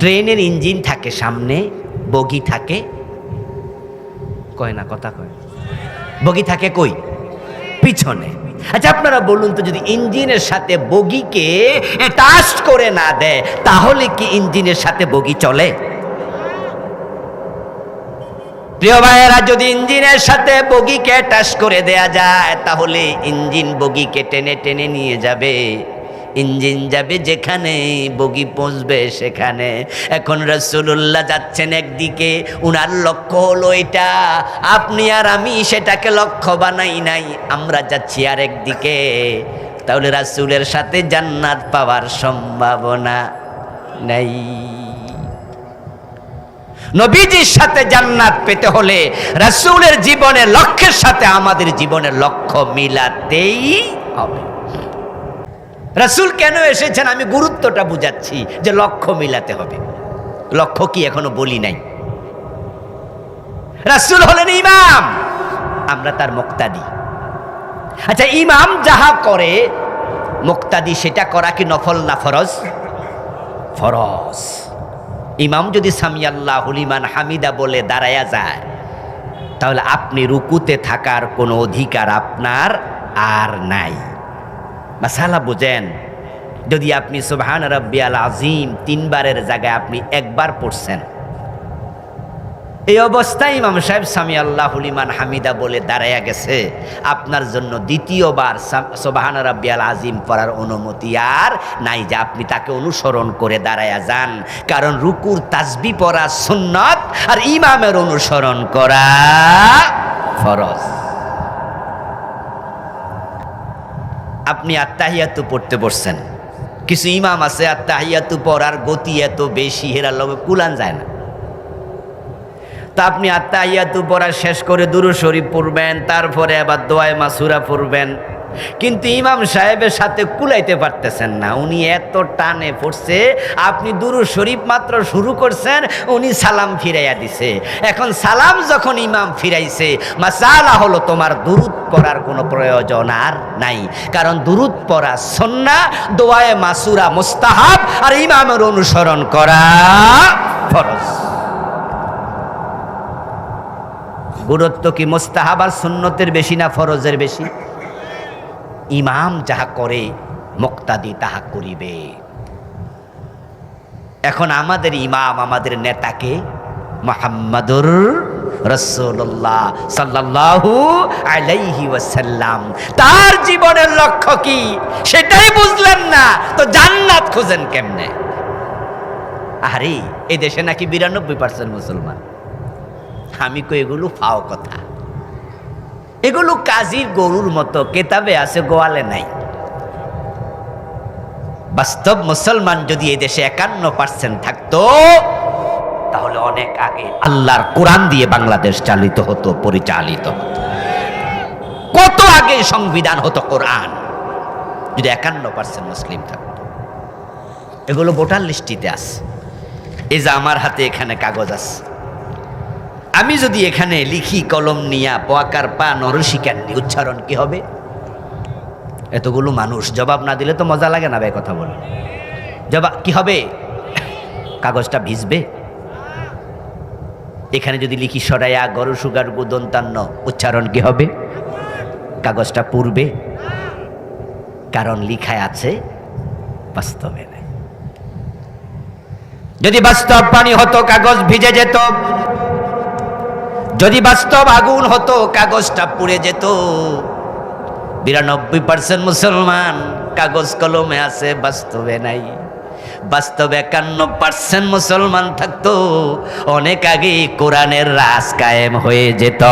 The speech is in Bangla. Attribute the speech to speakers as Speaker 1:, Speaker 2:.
Speaker 1: ট্রেনের ইঞ্জিন থাকে সামনে, বগি থাকে। কয় না, কথা কয়। বগি থাকে কই? পিছনে। আচ্ছা আপনারা বলুন তো, যদি ইঞ্জিনের সাথে বগিকে টাচ করে না দেয়, তাহলে কি ইঞ্জিনের সাথে বগি চলে? প্রিয় ভাইয়েরা, যদি ইঞ্জিনের সাথে বগিকে টাচ করে দেয়া যায়, তাহলে ইঞ্জিন বগিকে টেনে টেনে নিয়ে যাবে। ইঞ্জিন যাবে যেখানে, বগি পৌঁছবে সেখানে। এখন রসুল্লাহ যাচ্ছেন একদিকে, উনার লক্ষ্য হলো এটা। আপনি আর আমি সেটাকে লক্ষ্য বানাই নাই, আমরা যাচ্ছি আর একদিকে তাহলে রাসুলের সাথে জান্নাত পাওয়ার সম্ভাবনা নাই। নবীজির সাথে জান্নাত পেতে হলে রাসূলের জীবনের লক্ষ্যের সাথে আমাদের জীবনের লক্ষ্য মিলাতেই হবে। রাসূল কেন এসেছেন? আমি গুরুত্বটা বুঝাচ্ছি যে লক্ষ্য মিলাতে হবে। লক্ষ্য কি এখনও বলি নাই? রাসূল হলেন ইমাম। আমরা তার মুক্তাদি। আচ্ছা ইমাম যাহা করে, মুক্তাদি সেটা করা কি নফল না ফরজ? ফরজ। ইমাম যদি সামিয়াল্লাহ হুলিমান হামিদা বলে দাঁড়ায়া যায়, তাহলে আপনি রুকুতে থাকার কোনো অধিকার আপনার আর নাই। মাসালা বোঝেন, যদি আপনি সুবহান রব্বিয়াল আজিম তিনবারের জায়গায় আপনি একবার পড়ছেন। এই অবস্থায় ইমাম সাহেব সামি আল্লাহ হুলিমান হামিদা বলে দাঁড়াইয়া গেছে, আপনার জন্য দ্বিতীয়বার সোবাহান রাব্বিয়াল আজিম পড়ার অনুমতি আর নাই যে আপনি তাকে অনুসরণ করে দাঁড়াইয়া যান। কারণ রুকুর তাসবি পড়া সুন্নত আর ইমামের অনুসরণ করা ফরজ। আপনি আত্মাহিয়াতু পড়তে বসছেন। কিছু ইমাম আছে, আত্মাহিয়াতু পড়ার গতি এত বেশি, হেরার লগে কুলান যায় না। তা আপনি আত্মাহিয়াতু পড়া শেষ করে দুরু শরীফ পড়বেন, তারপরে আবার দোয়ায় মাসুরা পড়বেন। কিন্তু ইমাম সাহেবের সাথে কুলাইতে পারতেছেন না। উনি এত টানে পড়ছে, আপনি দুরু শরীফ মাত্র শুরু করছেন, উনি সালাম ফিরাইয়া দিছে। এখন সালাম যখন ইমাম ফিরাইছে, মাসালা হলো তোমার দুরুদ পড়ার কোনো প্রয়োজন আর নাই। কারণ দুরুদ পড়া সন্না, দোয়ায় মাসুরা মোস্তাহাব আর ইমামের অনুসরণ করা ফরজ। গুরুত্ব কি মোস্তাহাব আর সুন্নতের বেশি না ফরজের বেশি? ইমাম যাহা করে, মুক্তাদি তাহা করিবে। এখন আমাদের ইমাম, আমাদের নেতাকে মোহাম্মদুর রসুল্লাহ সাল্লাল্লাহু আলাইহি ওয়াসাল্লাম। তার জীবনের লক্ষ্য কি? সেটাই বুঝলেন না, তো জান্নাত খুঁজেন কেমনে? আরে এই দেশে নাকি বিরানব্বই পার্সেন্ট মুসলমান। আমি কই এগুলো ফাও কথা। এগুলো কাজীর গরুর মতো, কেতাবে আছে, গোয়ালে নাই। বাস্তব মুসলমান যদি এই দেশে একান্ন পার্সেন্ট থাকতো, তাহলে অনেক আগে আল্লাহর কোরআন দিয়ে বাংলাদেশ চালিত হতো, পরিচালিত হতো। কত আগে সংবিধান হতো কোরআন, যদি একান্ন পার্সেন্ট মুসলিম থাকতো। এগুলো ভোটার লিস্টিতে আছে। এই যে আমার হাতে এখানে কাগজ আছে। আমি যদি এখানে লিখি কলম নিয়া পোয়াকার পা নরসিকান্নি উচ্চারণ কি হবে? এতগুলো মানুষ, জবাব না দিলে তো মজা লাগে না ভাই কথা বলে। জবাব, কি হবে? কাগজটা ভিজবে? এখানে যদি লিখি সরাইয়া গরু, সুগার গুদন্তান্ন উচ্চারণ কি হবে? কাগজটা পূর্বে কারণ লিখায় আছে বাস্তবে। যদি বাস্তব পানি হতো, কাগজ ভিজে যেত যদি বাস্তব আগুন হতো, কাগজটা পুড়ে যেত। বিরানব্বই পার্সেন্ট মুসলমান, কাগজ কলমে আছে, বাস্তবে নাই। বাস্তবে একান্ন পার্সেন্ট মুসলমান থাকতো, অনেক আগে কোরআনের রাস কায়েম হয়ে যেত।